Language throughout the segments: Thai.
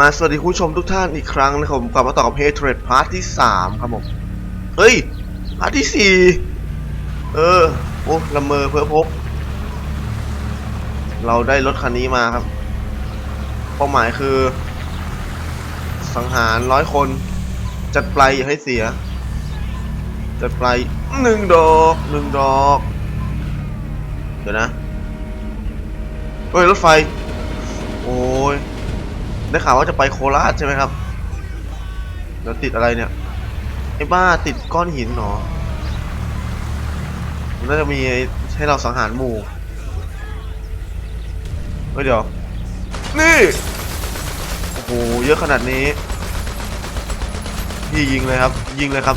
มาสวัสดีคุณผู้ชมทุกท่านอีกครั้งนะครับผมกลับมาต่อกับ Hey Trade Part ที่ 3 ครับผม เฮ้ย พาร์ทที่ 4 เออ โอ้ละเมอเพื่อพบ เราได้รถคันนี้มาครับ เป้าหมายคือ สังหารร้อยคน จัดปลายอย่าให้เสีย จัดปลายหนึ่งดอกหนึ่งดอก เดี๋ยวนะ เฮ้ย รถไฟ โอ้ย ได้ข่าวว่าจะไปโคราชใช่ไหมครับเดี๋ยวติดอะไรเนี่ยไอ้บ้าติดก้อนหินเหรอมันน่าจะมีให้เราสังหารหมู่เฮ้ยเดี๋ยว นี่ โอ้โห เยอะขนาดนี้ พี่ยิงเลยครับ ยิงเลยครับ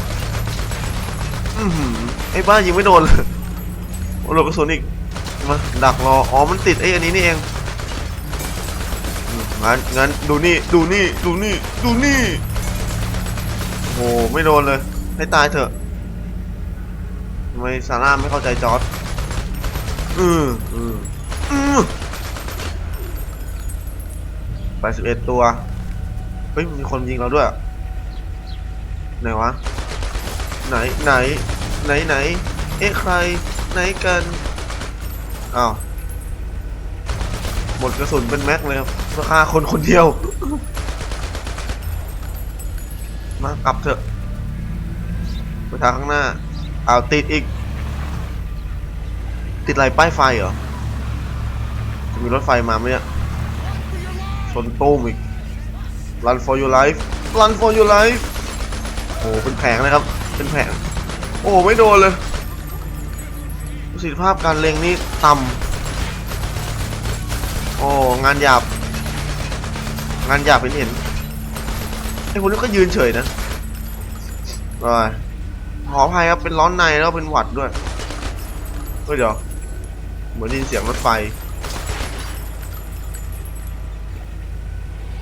อือหือไอ้บ้ายิงไม่โดนเลยโอ้โหลกระสุนอีกมาดักรอ อ๋อ มันติดไอ้อันนี้นี่เอง งั้นงั้นดูนี่ดูนี่ดูนี่ดูนี่โอ้โหไม่โดนเลย ให้ตายเถอะทำไมซาร่าไม่เข้าใจจอร์ดอืออืออือไปสิบเอ็ดตัว เฮ้ย มีคนยิงเราด้วย ไหนวะ ไหนไหน ไหนไหน เอ๊ะ ใคร ไหนกัน อ้าว หมดกระสุนเป็นแม็กเลยครับ ฆ่าคนคนเดียว มากลับเถอะไปทางข้างหน้าเอาติดอีก ติดอะไรป้ายไฟเหรอ จะมีรถไฟมาไหมเนี่ยชนตู้มอีก run for your life run for your life โอ้หเป็นแผงเลยครับ เป็นแผง โอ้ไม่โดนเลยประสิทธิภาพการเล็งนี่ต่ำโอ้ งานหยาบ งานหยาบเห็นเห็นไอ้คนนี้ก็ยืนเฉยนะอ่าขออภัยครับเป็นร้อนในแล้วเป็นหวัดด้วยเฮ้ยเดี๋ยวเหมือนได้ยินเสียงรถไฟ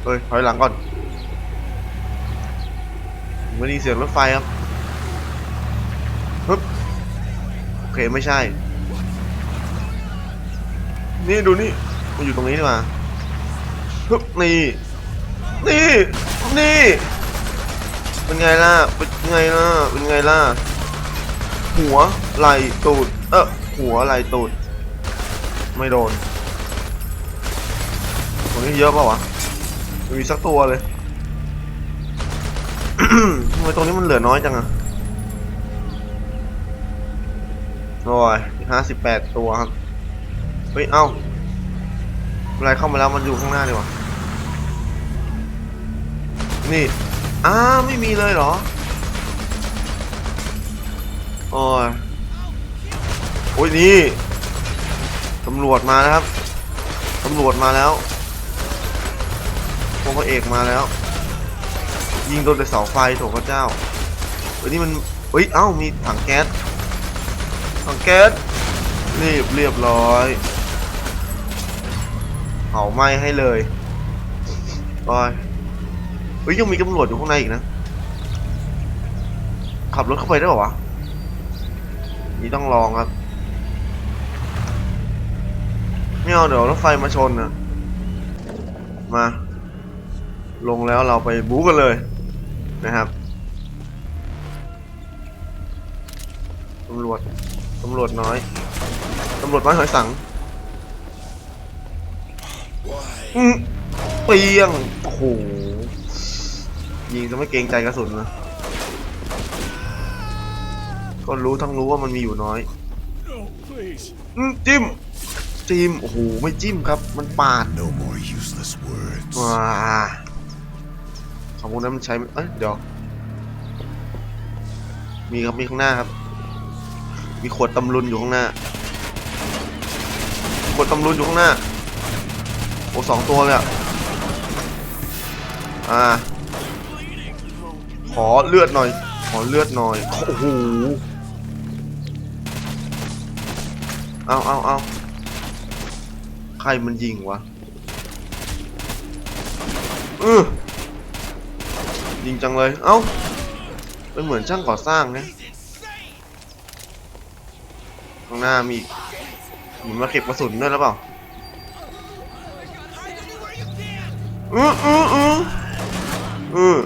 เฮ้ยถอยหลังก่อนเหมือนได้ยินเสียงรถไฟครับฮึบโอเคไม่ใช่ นี่ดูนี่มันอยู่ตรงนี้นี่มาฮึบนี่ นี่ นี่ เป็นไงล่ะ เป็นไงล่ะ เป็นไงล่ะ หัวไหลตูด เออหัวไหลตูด ไม่โดนตรงนี้เยอะเปล่าวะม่มีสักตัวเลยทำไมตรงนี้มันเหลือน้อยจังอะโอ้ยห้าสิบแปดตัวครับ เฮ้ย เอ้าอะไรเข้ามาแล้วมันอยู่ข้างหน้าดีกว่า นี่ อ้าไม่มีเลยเหรอโอ้ยโอ้ยนี่ตำรวจมานะครับตำรวจมาแล้วพวกพระเอกมาแล้ว ยิงโดนแต่เสาไฟโถพระเจ้าเฮ้ยนี่มันเฮ้ยเอ้ามีถังแก๊สถังแก๊สรีบเรียบร้อยเผาไหม้ให้เลยโอ้ย เฮ้ยยังมีตำรวจอยู่ข้างในอีกนะ ขับรถเข้าไปได้ป่าวะ นี่ต้องลองครับไม่เอาเดี๋ยวรถไฟมาชนนะมา ลงแล้วเราไปบู๊กันเลยนะครับตำรวจตำรวจน้อยตำรวจน้อยหอยสังอืมเปียงโอ้โห ยิงจะไม่เกรงใจกระสุนนะก็รู้ทั้งรู้ว่ามันมีอยู่น้อย No, please. อืมจิ้มจิ้มโอ้โหไม่จิ้มครับ มันปาด No more useless words. ว้าของพวกนั้นมันใช้ไม่เอ้ยเดี๋ยวมีครับมีข้างหน้าครับ มีขวดตำลุนอยู่ข้างหน้า ขวดตำลุนอยู่ข้างหน้า โอ้สองตัวเลยอะ อ่า ขอเลือดหน่อย ขอเลือดหน่อยโอ้โหเอาเอาเอาใครมันยิงวะอือยิงจังเลย เอ้าเป็นเหมือนช่างก่อสร้างนะข้างหน้ามีอีกมีมาเก็บกระสุนด้วยหรือเปล่าอืออืออืออือ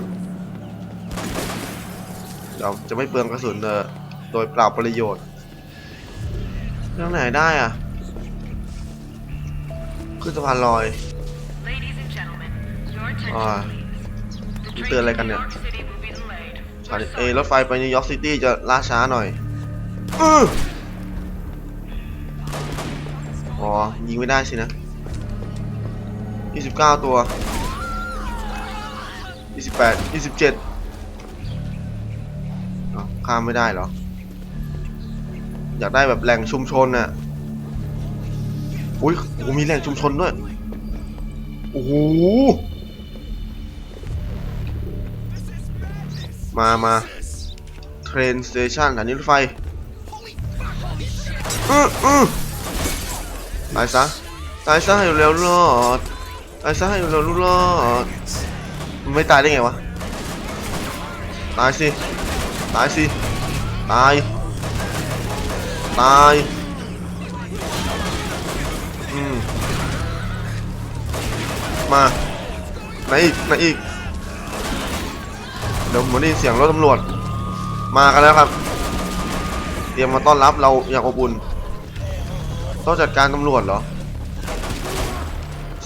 เดี๋ยวจะไม่เปลืองกระสุนเออโดยเปล่าประโยชน์เรื่องไหนได้อะ ขึ้นสะพานลอย Ladies and gentlemen, your attention อ่า please. The มัน train เตือนอะไร to กันเนี่ย New York City will be delayed. สถานี We're เอย sorry. รถไฟไปนิวยอร์กซิตี้จะล่าช้าหน่อยอื้ออ๋อ ยิงไม่ได้สินะ 29 ตัว 28 27อ้าว ข้ามไม่ได้เหรอ อยากได้แบบแหล่งชุมชนน่ะ อุ้ยโอ้มีแหล่งชุมชนด้วย โอ้โห มามาเทรนสเตชันสถานีรถไฟอืออือตายซะ ตายซะให้เร็วรอด ตายซะให้เร็วรอด ไม่ตายได้ไงวะ ตายสิ ตายสิตายตายอืมมาไหนอีกไหนอีกเดี๋ยวผมได้ยินเสียงรถตำรวจ มากันแล้วครับ เตรียมมาต้อนรับเราอย่างอบอุ่นต้องจัดการตำรวจเหรอ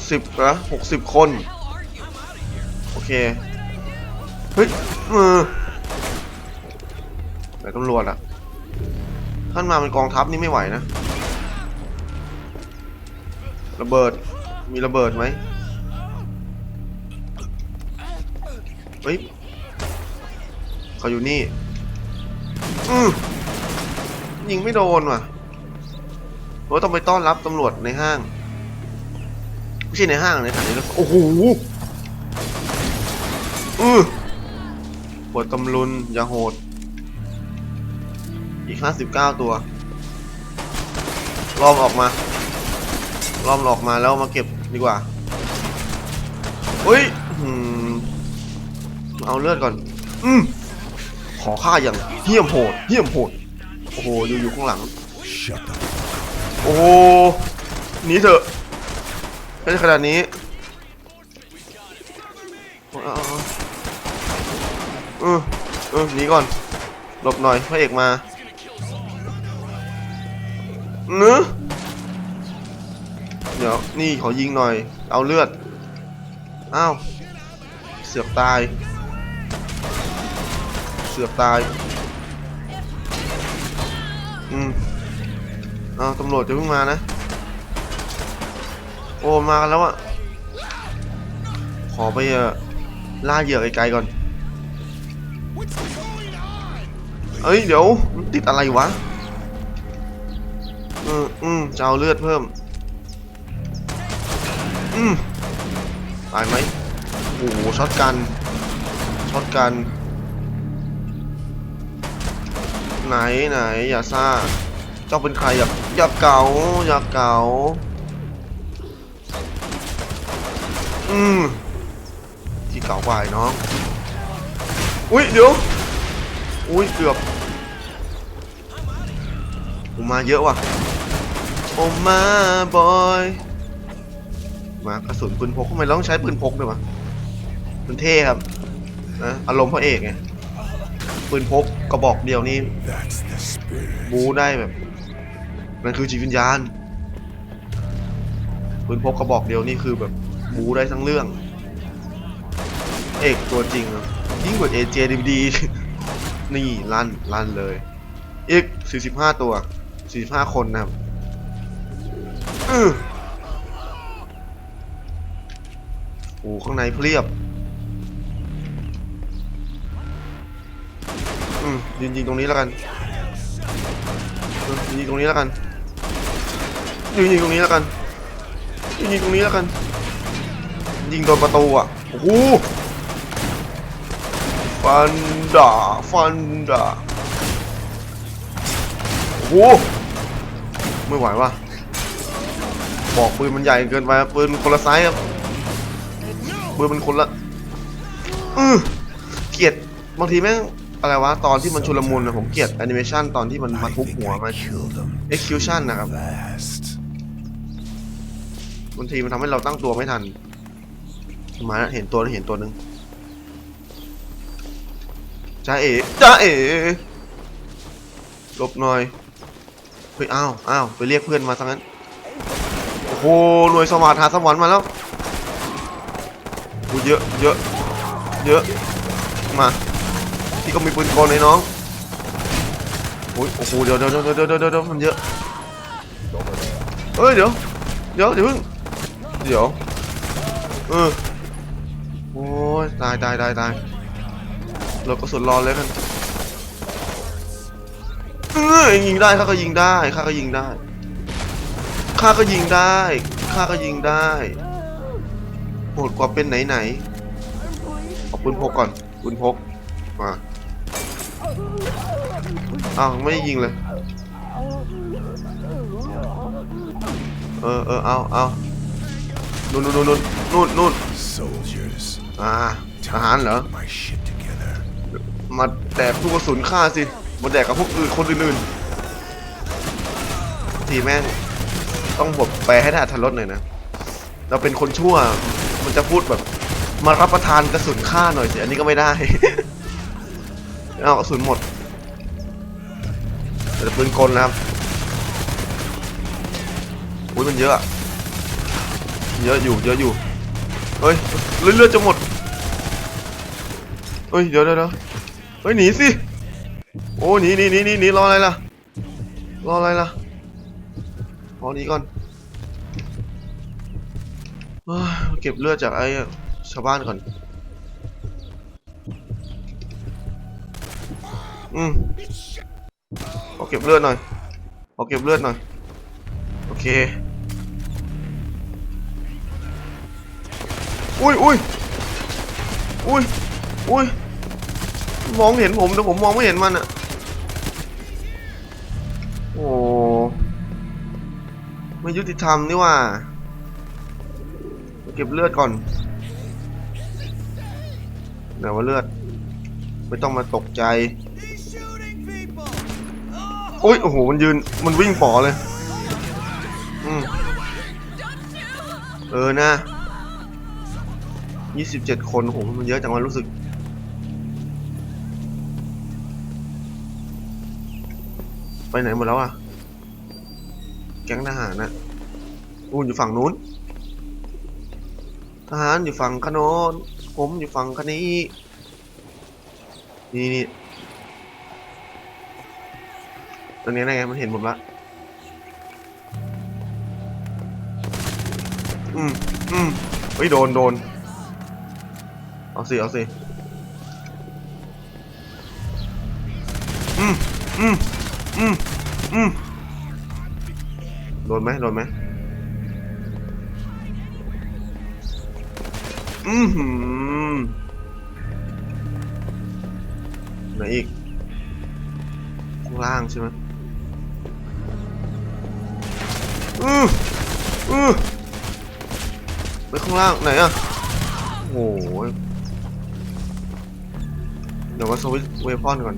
สิบนะหกสิบคน โอเค เฮ้ยมือ ไหนตำรวจอะท่านมาเป็นกองทัพนี่ไม่ไหวนะ ระเบิด มีระเบิดไหมเฮ้ยเขาอยู่นี่ อืมยิงไม่โดนว่ะเราะว่าต้องไปต้อนรับตำรวจในห้าง ไม่ใช่ในห้างในสถานีรถโอ้โหอือปวดตำลุนอย่าโหด อีกห้าสิบเก้าตัวล้อมออกมาล้อมออกมาแล้วมาเก็บดีกว่าเฮ้ยอืมเอาเลือดก่อน อืมขอฆ่าอย่างเหี้ยมโหดเหี้ยมโหดโอ้โหอยู่อยู่ข้างหลัง Shut the โอ้โหหนีเถอะไม่ใช่ขนาดนี้เอาเอาเอาเออเออหนีก่อนหลบหน่อยพระเอกมา เนื้อเดี๋ยวนี่ขอยิงหน่อย เอาเลือด อ้าว เสือกตาย เสือกตาย อืมอ้าวตำรวจจะเพิ่งมานะ โอ้ มากันแล้วอะขอไปเอล่าเหยื่อไกลๆก่อน เอ้ย เดี๋ยว ติดอะไรวะ อืมอืมจะเอาเลือดเพิ่ม อืมตายไหมโอ้โหช็อตกันช็อตกัน ไหนไหนอย่าซ่า เจ้าเป็นใครอย่าอย่าเก่าอย่าเก่าอืมที่เก่ากว่าไอ้น้อง อุ้ยเดี๋ยว อุ้ยเกือบผมมาเยอะว่ะ โอมาบอยมากระสุนปืนพกทำไมเราต้องใช้ปืนพกด้วยวะมันเท่ครับนะอารมณ์พระเอกไงปืนพกกระบอกเดียวนี่ That's the spirit. บูได้แบบนั่นคือจิตวิญญาณปืนพกกระบอกเดียวนี่คือแบบบูได้ทั้งเรื่อง เอกตัวจริงอะยิ่งกว่าเอเจดีดีนี่ลั่นลั่นเลยอีก45 ตัว 45 คนนะครับ อือโอ้ข้างในเพรียบอืมยิงยิงตรงนี้แล้วกันยิงยิงตรงนี้แล้วกันยิงยิงตรงนี้แล้วกันยิงยิงตรงนี้แล้วกัน ยิงโดนประตูอะโอ้โหฟันดาฟันดาโอ้โหไม่ไหวว่ะ บอกปืนมันใหญ่เกินไปปืนคนละไซส์ครับปืนมันคนละอือเกลียดบางทีแม่งอะไรวะตอนที่มันชุลมุนนะผมเกลียดแอนิเมชันตอนที่มันมาทุบหัวมัน execution นะครับบางทีมันทำให้เราตั้งตัวไม่ทันมาเห็นตัวเห็นตัวหนึ่งจ้าเอ๋จ้าเอ๋หลบหน่อยเฮ้ยอ้าวอ้าวไปเรียกเพื่อนมาซะงั้น หหน่วยสวัสดิ์หาสวรรค์มาแล้วโอ้เยอะเยอะเยอะมาพี่ก็มีปืนกลในน้องโอ้ยโอ้โหเดี๋ยวเดี๋ยวเดี๋ยวเดี๋ยวเดี๋ยวมันเยอะเฮ้ยเดี๋ยวเดี๋ยวเดี๋ยวเพิ่งเดี๋ยวเออโอ้ยตายตายตายตายเราก็สุดรอนเลยกันเออยิงได้ข้าก็ยิงได้ข้าก็ยิงได้ ข้าก็ยิงได้ข้าก็ยิงได้โหดกว่าเป็นไหนไหนๆเอาปืนพกก่อนปืนพกมาอ้าวไม่ได้ยิงเลย เออเออเอาเอานู่นนู่นนู่นนู่นนู่น Soldiers, อ่าทหารเหรอ my shit together. มาแดกลูกกระสุนฆ่าสิมาแดกกับพวกอื่นคนอื่นๆทีแม่ง ต้องบทแปลให้ได้อัธรสหน่อยนะ เราเป็นคนชั่ว มันจะพูดแบบ มารับประทานกระสุนฆ่าหน่อยสิ อันนี้ก็ไม่ได้ เอากระสุนหมดแต่ปืนกลนะครับอุ้ยมันเยอะ เยอะอยู่ เยอะอยู่ เฮ้ยเลือดๆจะหมด เฮ้ยเดี๋ยวเดี๋ยวเดี๋ยวเฮ้ยหนีสิ โอ้หนีหนีหนีหนีหนีรออะไรล่ะ รออะไรล่ะ รอนี้ก่อนเก็บเลือดจากไอ้ชาวบ้านก่อน อืมขอเก็บเลือดหน่อยขอเก็บเลือดหน่อย โอเค อุ้ยอุ้ยอุ้ยอุ้ยมองเห็นผมแต่ผมมองไม่เห็นมันอะโอ้ ไม่ยุติธรรมนี่ว่า เก็บเลือดก่อนไหนว่าเลือด ไม่ต้องมาตกใจโอ้ยโอ้โหมันยืนมันวิ่งป๋อเลยอืมเออนะยี่สิบเจ็ดคนโอ้โหมันเยอะจังวะรู้สึกไปไหนหมดแล้วอะ แก๊งทหารนะอู้อยู่ฝั่งนู้น ทหารอยู่ฝั่งขนนผมอยู่ฝั่งคนนี้ นี่นี่ตรงนี้ได้ไงมันเห็นผมละอืมอืมเฮ้ยโดนโดน เอาสิ เอาสิ อืมอืมอืมอืม ดนไหมโดนไหมอืมหืมไหนอีกข้างล่างใช่ไหมอืออือไปข้างล่างไหนอะโอ้โหเดี๋ยวก็สวิตเวพอนก่อน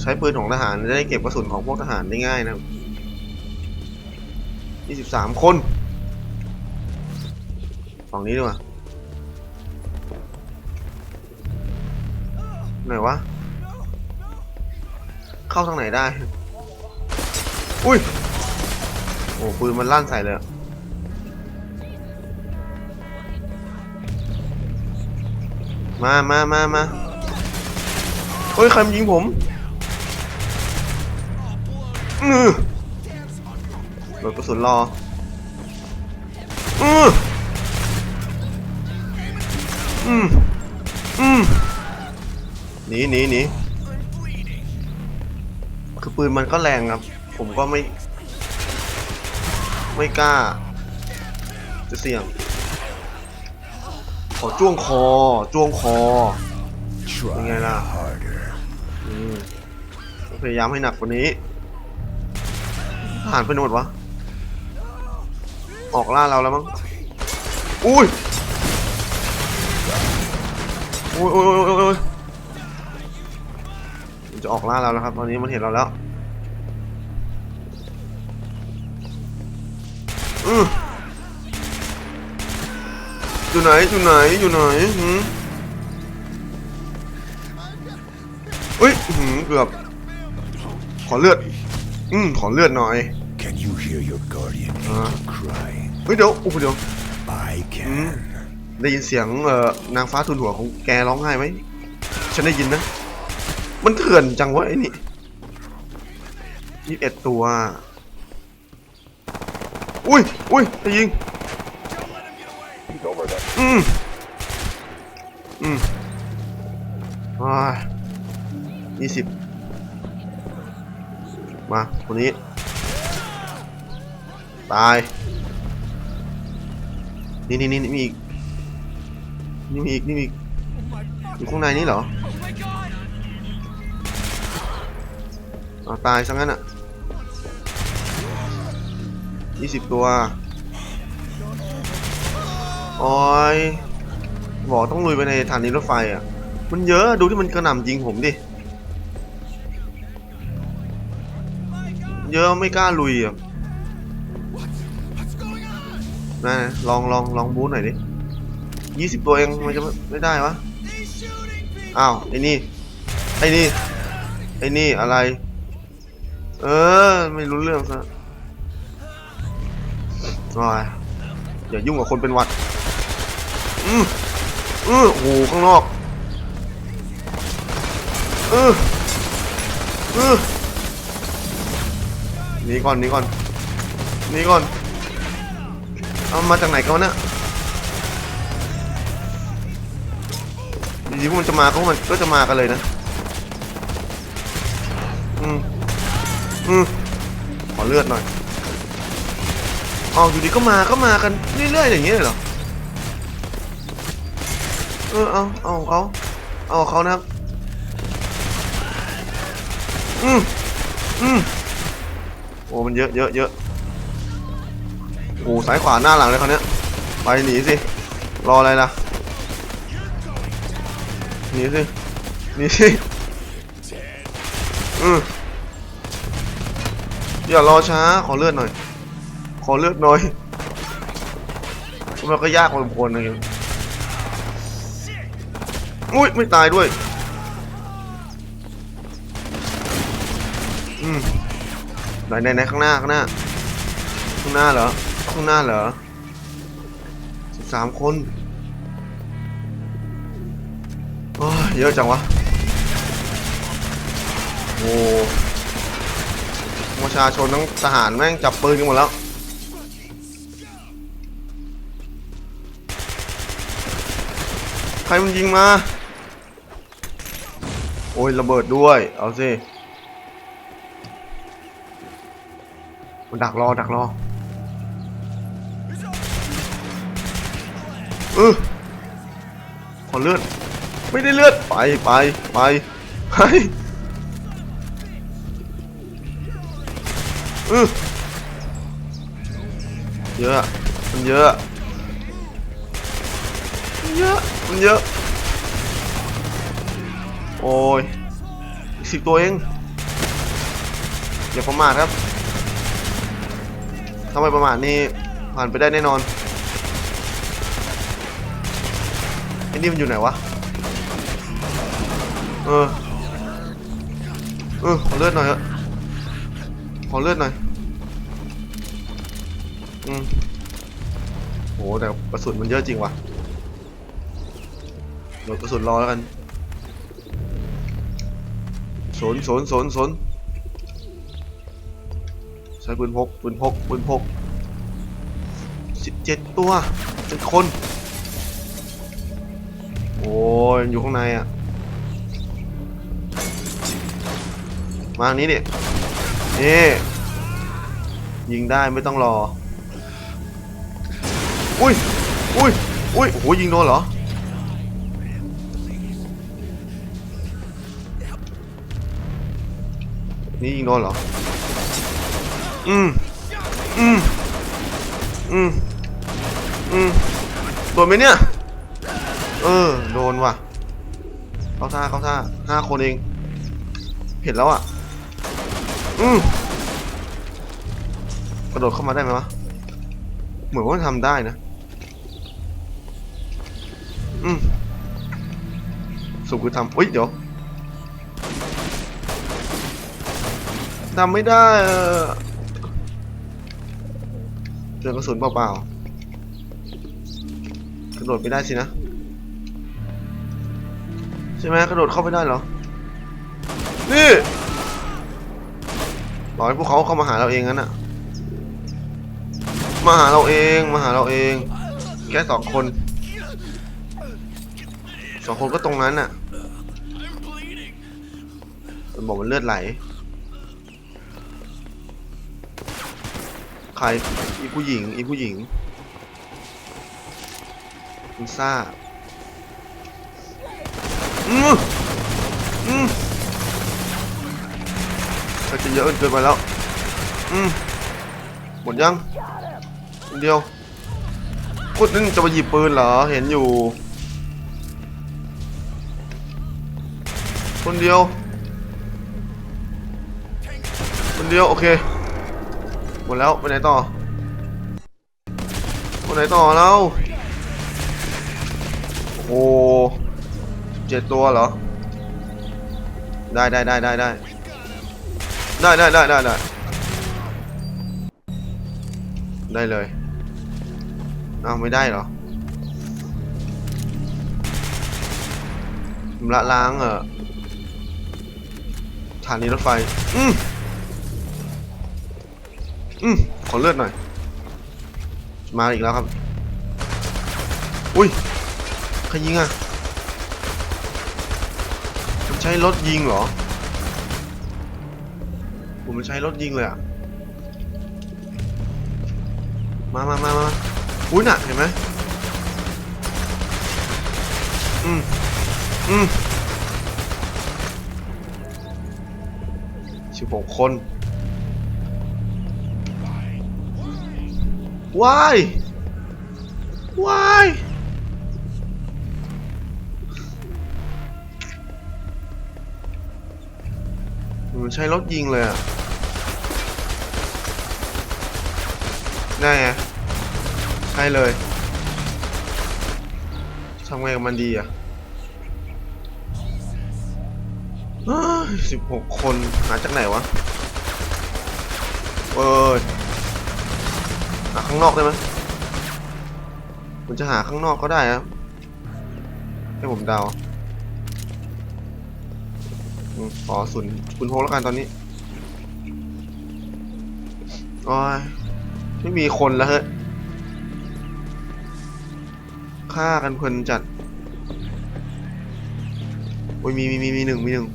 ใช้ปืนของทหารจะได้เก็บกระสุนของพวกทหารได้ง่ายนะครับ 23คน ฝั่งนี้ดีกว่าไหนวะ เข้าทางไหนได้ อุ้ย โอ้ปืนมันลั่นใส่เลยมามามามาเฮ้ย ใครมายิงผมอือ โดดกระสุนรออืออืมอืมหนีหนีหนีคือปืนมันก็แรงครับ ผมก็ไม่ ไม่กล้า จะเสี่ยง ขอจ้วงคอ จ้วงคอ Try Nghe nào. harder. อืมพยายามให้หนักกว่านี้ทหารไปไหนหมดวะ ออกล่าเราแล้วมั้ง อุ้ยอุ้ยอุ้ยอุ้ยอุ้ยมันจะออกล่าเราแล้วครับ ตอนนี้มันเห็นเราแล้วอืออยู่ไหน อยู่ไหน อยู่ไหนหืมเฮ้ยหืมเกือบ ขอเลือด อืมขอเลือดหน่อย you hear your guardian angel crying? เฮ้ยเดี๋ยวโอ้โหเดี๋ยว I can. ได้ยินเสียงเอ่อนางฟ้าทุนหัวของแกร้องไห้ไหมฉันได้ยินนะ มันเถื่อนจังวะไอ้นี่ยี่สิบเอ็ดตัว อุ้ยอุ้ยจะยิงอืม อืมอ่ายี่สิบ มาคนนี้ ตาย นี่นี่นี่มีอีก นี่มีอีก นี่มีอีก อยู่ข้างในนี้เหรอเอาตายซะงั้นอะยี่สิบตัว โอ้ยบอกต้องลุยไปในฐานีรถไฟอะ มันเยอะ ดูที่มันกระหน่ำยิงผมดิ เยอะไม่กล้าลุยอะ ลองลองลองบูทหน่อยดิยี่สิบตัวเองมันจะไม่ได้วะอ้าวไอ้นี่ไอ้นี่ไอ้นี่อะไร เออ ไม่รู้เรื่องซะโอ้ยอย่ายุ่งกับคนเป็นวัด อืมอือโหข้างนอกเออเออหนีก่อนหนีก่อนหนีก่อน เอามาจากไหนกันวะเนี่ยดีๆพวกมันจะมาก็มันก็จะมากันเลยนะ อืม อืม ขอเลือดหน่อยเอาอยู่ดีก็มาก็มากันเรื่อยๆอย่างเงี้ยเลยเหรอ เออเอาเอาเขาเอาเขานะครับ อืม อืม โอ้มันเยอะเยอะเยอะ โอ้ซ้ายขวาหน้าหลังเลยเขาวเนี้ยไปหนีสิ รออะไรล่ะ หนีสิ หนีสิ อืมอย่ารอช้า ขอเลือดหน่อย ขอเลือดหน่อยมันก็ยากพอสมควรนะอย่างอุ้ย ไม่ตายด้วย อืมไหนไหนข้างหน้า ข้างหน้า ข้างหน้าเหรอ ข้างหน้าเหรอสิบสามคนโอ้ยเยอะจังวะ โอ้ประชาชนทั้งทหารแม่งจับปืนกันหมดแล้วใครมันยิงมา โอ้ยระเบิดด้วย เอาสิมันดักรอ ดักรอ เออขอเลือด ไม่ได้เลือด ไปไปไปไปเออเยอะ มันเยอะมันเยอะมันเยอะ โอ้ยสิบตัวเอง อย่าประมาทครับถ้าไม่ประมาทนี่ผ่านไปได้แน่นอน ไอ้นี่มันอยู่ไหนวะ เออ เออ ขอเลือดหน่อยเถอะขอเลือดหน่อย อืมโหแต่กระสุนมันเยอะจริงว่ะโดกระสุนรอแล้วกันสนสนสนสนใช้ปืนพกปืนพกปืนพกสิบเจ็ดตัวเจ็ดคน ยอยู่ข้างในอะ มาทางนี้ดินี่ยิงได้ไม่ต้องรอ อุ้ย อุ้ย อุ้ย โอ้โห ยิงโดนเหรอ นี่ยิงโดนเหรอ อืม อืม อืม อืม โดนไหมเนี่ย เออ โดนว่ะ เข้าท่าเข้าท่าห้าคนเอง เห็นแล้วอะ อืมกระโดดเข้ามาได้ไหมวะ เหมือนว่ามันทำได้นะ อืมสุคือทำอุ้ยเดี๋ยวทำไม่ได้เออเจอกระสุนเปล่าๆกระโดดไม่ได้สินะ ใช่ไหมกระโดดเข้าไปได้เหรอ นี่รอให้พวกเขาเข้ามาหาเราเองงั้นอะมาหาเราเอง มาหาเราเอง แค่สองคน สองคนก็ตรงนั้นน่ะมันบอกมันเลือดไหล ใคร อีผู้หญิง อีผู้หญิงคุณซ่า อืมอืมก็จะเยอะเกินไปแล้ว อืมหมดยังคนเดียวพูดนึงจะมาหยิบปืนเหรอ เห็นอยู่ คนเดียว คนเดียว โอเค หมดแล้ว ไปไหนต่อไปไหนต่อแล้วโอ้ เจ็ดตัวเหรอ ได้ได้ได้ได้ได้ได้ได้ได้ได้ได้ได้เลยเอาไม่ได้เหรอละล้างเออฐานีรถไฟ อืมอืมขอเลือดหน่อย มาอีกแล้วครับ อุ้ย ใครยิงอะ ช้รถยิงเหรอ ผมมันใช้รถยิงเลยอะ มามามามาอุ้ยหนักเห็นไหมอืม อืมสิบหกคนว้ายว้าย มันใช้รถยิงเลยอะ ได้ไงใช่เลยทำไงกับมันดีอะสิบหกคนหาจากไหนวะเออหาข้างนอกได้ไหมผมจะหาข้างนอกก็ได้ครับให้ผมเดา ขอศูนย์คุณโฮแล้วกันตอนนี้โอ้ยไม่มีคนแล้วเฮ้ยฆ่ากันเพลินจัดโอ้ยมีมีมีมีหนึ่งมีหนึ่ง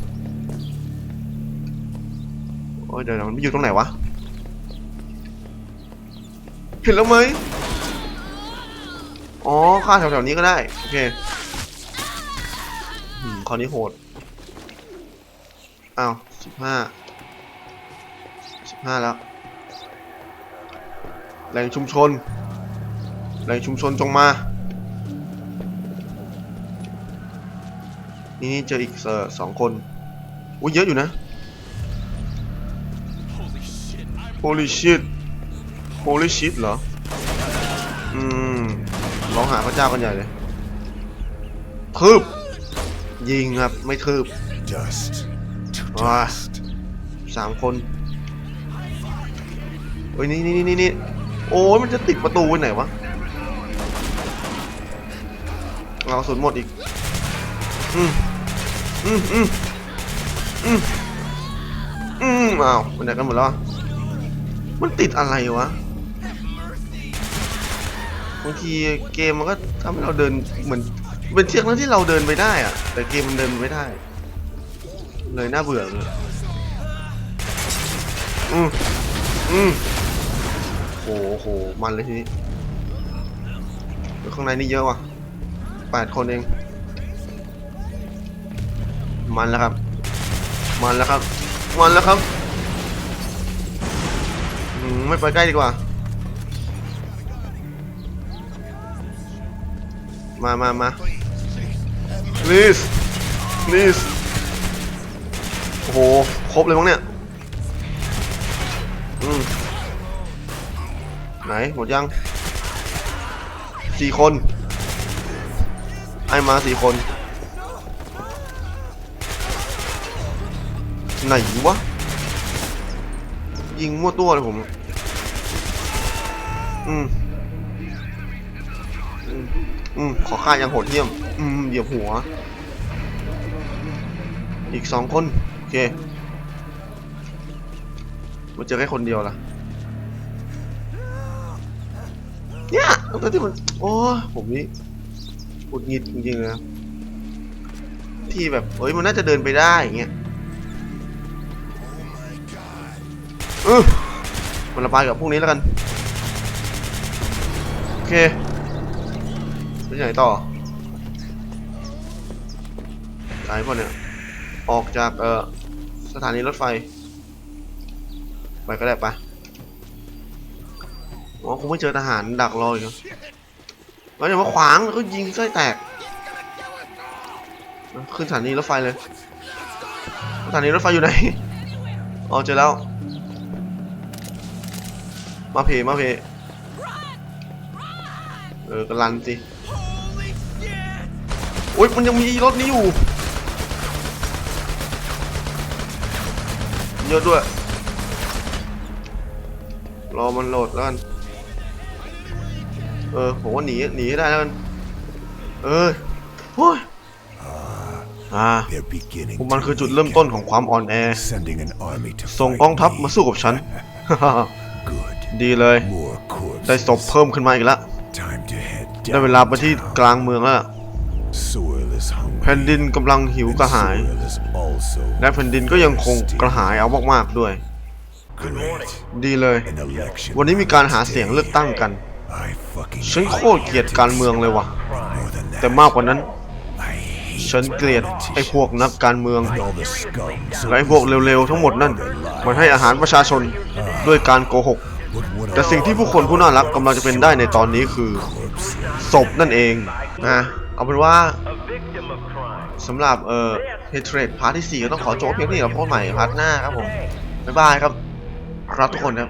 โอ้ยเดี๋ยวนะมันอยู่ตรงไหนวะเห็นแล้วไหมอ๋อฆ่าแถวๆนี้ก็ได้ โอเคอืมคราวนี้โหด อ้าวสิบห้าสิบห้าแล้ว แหล่งชุมชน แหล่งชุมชนจงมา นี่เจออีกสองคนอุ้ยเยอะอยู่นะ Holy shit Holy shit เหรอ อืมร้องหาพระเจ้ากันใหญ่เลยทืบยิงครับ ไม่ทืบ Dust to Ah. dust. สามคนเฮ้ยนี่นี่นี่นี่โอ้ยมันจะติดประตูไว้ไหนวะเราสุนหมดอีก อืมอืมอืมอืมอืมอ้าวไปไหนกันหมดแล้ว มันติดอะไรวะบางทีเกมมันก็ทำให้เราเดินเหมือนเป็นเชือกนั้นที่เราเดินไปได้อะแต่เกมมันเดินไม่ได้ เลยน่าเบื่อเลยอืมอืมโหโห มันเลยทีนี้ข้างในนี่เยอะว่ะแปดคนเอง มันแล้วครับ มันแล้วครับ มันแล้วครับอืมไม่ไปใกล้ดีกว่า มามามา please please โอ้โห ครบเลยมั้งเนี่ย อืม ไหน หมดยังสี่คน ไอ้มาสี่คน ไหนวะ ยิงมั่วตัวเลยผม อืม อืม ขอฆ่าย่างโหดเหี้ยม อืม เหยียบหัว อีกสองคน เคมาเจอแค่คนเดียวล่ะ เนี่ยตอนที่มัน โอ้ผมนี่หงุดหงิดจริงๆเลยนะที่แบบเฮ้ยมันน่าจะเดินไปได้อย่างเงี้ยเออมันระบายกับพวกนี้แล้วกัน โอเคไปไหนต่อไกลป่ะเนี่ย ออกจากเออ สถานีรถไฟ ไปก็ได้ปะอ๋อคงไม่เจอทหารดักรออีกแล้วแล้วอย่ามาขวางแล้วก็ยิงไส้แตก ขึ้นสถานีรถไฟเลย สถานีรถไฟอยู่ไหน อ๋อเจอแล้ว มาเพมาเพเออกระลันสิ โอ๊ยมันยังมีรถนี้อยู่ เยอะด้วย รอมันโหลดแล้วกัน เออผมว่าหนีหนีให้ได้แล้วกัน เออโอ้ยอ่า They're beginning พวกมัน to คือจุดเริ่มต้นของความอ่อนแอ Sending an army to ส่ง fight กองทัพ me. มาสู้กับฉัน Good. ดีเลย More corpses. ได้ศพเพิ่มขึ้นมาอีกแล้ว Time to head ได้เวลาไปที่กลางเมืองแล้วล่ะ Soil is hungry. แผ่นดินกำลังหิวกระหาย Soil is also และแผ่นดินก็ยังคงกระหายเอามากๆด้วย great. ดีเลย An election วันนี้มีการหาเสียงเลือกตั้งกัน I fucking ฉันโคตรเกลียดการเมืองเลยว่ะ more than that. แต่มากกว่านั้น I hate ฉันเกลียดไอ้พวกนักการเมือง all the scum. และไอ้พวกเร็วๆทั้งหมดนั่น มันให้อาหารประชาชนด้วยการโกหก But what แต่ are สิ่งที่ผู้คนผู้น่ารักกำลังจะเป็นได้ในตอนนี้คือศพนั่นเองนะเอาเป็นว่า สำหรับเอ่อเฮเทรดพาร์ทที่ 4 ก็ต้องขอจบเพียงเท่านี้กับพบกันใหม่พาร์ทหน้าครับผม บ๊ายบายครับ ครับทุกคนครับ